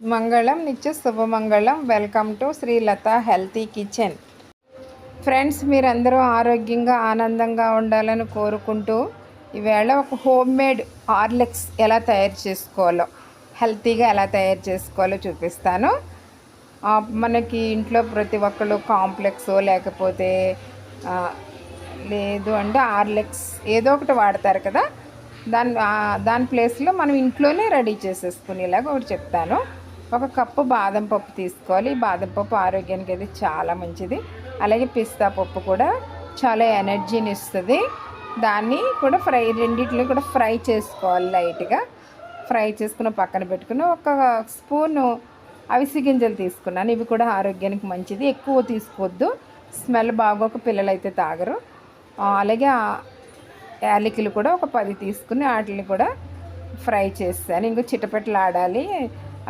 మంగళం నిత్య శుభమంగళం welcome to Sri Latha healthy kitchen. Friends మీరందరూ ఆరోగ్యంగా ఆనందంగా ఉండాలని కోరుకుంటూ ఈవేళ ఒక హోమ్ మేడ్ ఆర్లెక్స్ ఎలా తయారు చేసుకోవాలో హెల్తీగా ఎలా తయారు చేసుకోవాలో చూపిస్తాను. మనకి ఇంట్లో ప్రతి ఒక్కళ్ళు కాంప్లెక్స్ లేకపోతే లేదు అంటే ఆర్లెక్స్ ఏదో ఒకటి వాడతారు కదా. దాని దాని ప్లేస్లో మనం ఇంట్లోనే రెడీ చేసేసుకునేలాగా ఒకటి చెప్తాను. ఒక కప్పు బాదం పప్పు తీసుకోవాలి. ఈ బాదం పప్పు ఆరోగ్యానికి అయితే చాలా మంచిది. అలాగే పిస్తా పప్పు కూడా చాలా ఎనర్జీని ఇస్తుంది. దాన్ని కూడా ఫ్రై రెండింటిని కూడా ఫ్రై చేసుకోవాలి లైట్గా. ఫ్రై చేసుకుని పక్కన పెట్టుకుని ఒక స్పూను అవిసి గింజలు తీసుకున్నాను. ఇవి కూడా ఆరోగ్యానికి మంచిది. ఎక్కువ తీసుకోవద్దు. స్మెల్ బాగోక పిల్లలు అయితే తాగరు అలాగే యాలకులు కూడా ఒక పది తీసుకుని వాటిని కూడా ఫ్రై చేస్తాను. ఇంకో చిటపెట్టలు ఆడాలి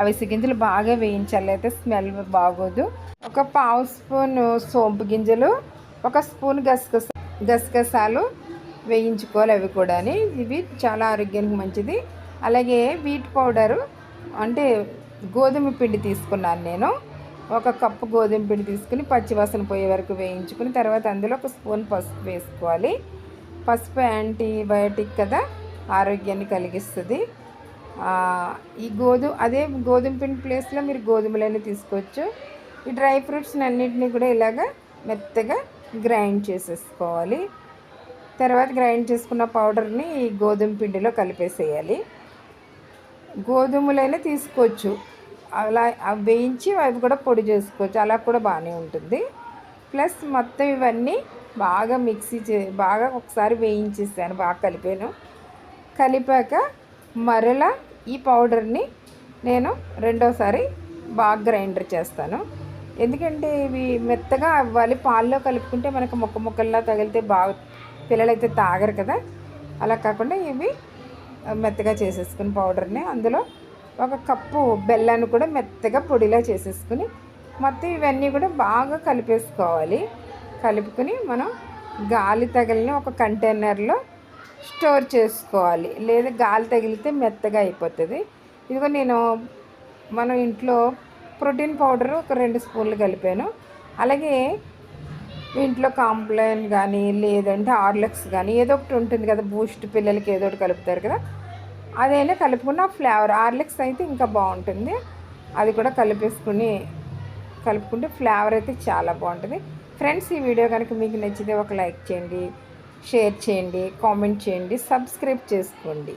అవిసి గింజలు బాగా వేయించాలి. అయితే స్మెల్ బాగోదు. ఒక పావు స్పూన్ సోంపు గింజలు ఒక స్పూన్ గసగస గసగసాలు వేయించుకోవాలి అవి కూడా ఇవి చాలా ఆరోగ్యానికి మంచిది. అలాగే వీట్ పౌడరు అంటే గోధుమ పిండి తీసుకున్నాను నేను. ఒక కప్పు గోధుమ పిండి తీసుకుని పచ్చివాసన పోయే వరకు వేయించుకుని తర్వాత అందులో ఒక స్పూన్ పసుపు వేసుకోవాలి. పసుపు యాంటీబయాటిక్ కదా ఆరోగ్యాన్ని కలిగిస్తుంది. ఈ గోధుమ అదే గోధుమ పిండి ప్లేస్లో మీరు గోధుమలైనా తీసుకోవచ్చు. ఈ డ్రై ఫ్రూట్స్ అన్నింటినీ కూడా ఇలాగా మెత్తగా గ్రైండ్ చేసేసుకోవాలి. తర్వాత గ్రైండ్ చేసుకున్న పౌడర్ని ఈ గోధుమ పిండిలో కలిపేసేయాలి. గోధుమలైనా తీసుకోవచ్చు. అలా అవి వేయించి అవి కూడా పొడి చేసుకోవచ్చు. అలా కూడా బాగానే ఉంటుంది. ప్లస్ మొత్తం ఇవన్నీ బాగా మిక్సీ చే బాగా ఒకసారి వేయించేసాను బాగా కలిపాను. కలిపాక మరలా ఈ పౌడర్ని నేను రెండోసారి బాగా గ్రైండర్ చేస్తాను. ఎందుకంటే ఇవి మెత్తగా అవ్వాలి పాల్లో కలుపుకుంటే మనకు మొక్క మొక్కల్లా తగిలితే బాగా పిల్లలైతే తాగరు కదా. అలా కాకుండా ఇవి మెత్తగా చేసేసుకుని పౌడర్ని అందులో ఒక కప్పు బెల్లాన్ని కూడా మెత్తగా పొడిలా చేసేసుకుని మొత్తం ఇవన్నీ కూడా బాగా కలిపేసుకోవాలి. కలుపుకొని మనం గాలి తగిలిన ఒక కంటైనర్లో స్టోర్ చేసుకోవాలి. లేదా గాలి తగిలితే మెత్తగా అయిపోతుంది. ఇదిగో నేను మనం ఇంట్లో ప్రోటీన్ పౌడర్ ఒక రెండు స్పూన్లు కలిపాను. అలాగే ఇంట్లో కాంప్లైన్ కానీ లేదంటే హార్లిక్స్ కానీ ఏదో ఒకటి ఉంటుంది కదా బూస్ట్ పిల్లలకి ఏదో ఒకటి కలుపుతారు కదా అదైనా కలుపుకున్న ఫ్లేవర్ హార్లిక్స్ అయితే ఇంకా బాగుంటుంది. అది కూడా కలిపేసుకుని కలుపుకుంటే ఫ్లేవర్ అయితే చాలా బాగుంటుంది. ఫ్రెండ్స్ ఈ వీడియో కనుక మీకు నచ్చితే ఒక లైక్ చేయండి. షేర్ చేయండి కామెంట్ చేయండి సబ్స్క్రైబ్ చేసుకోండి.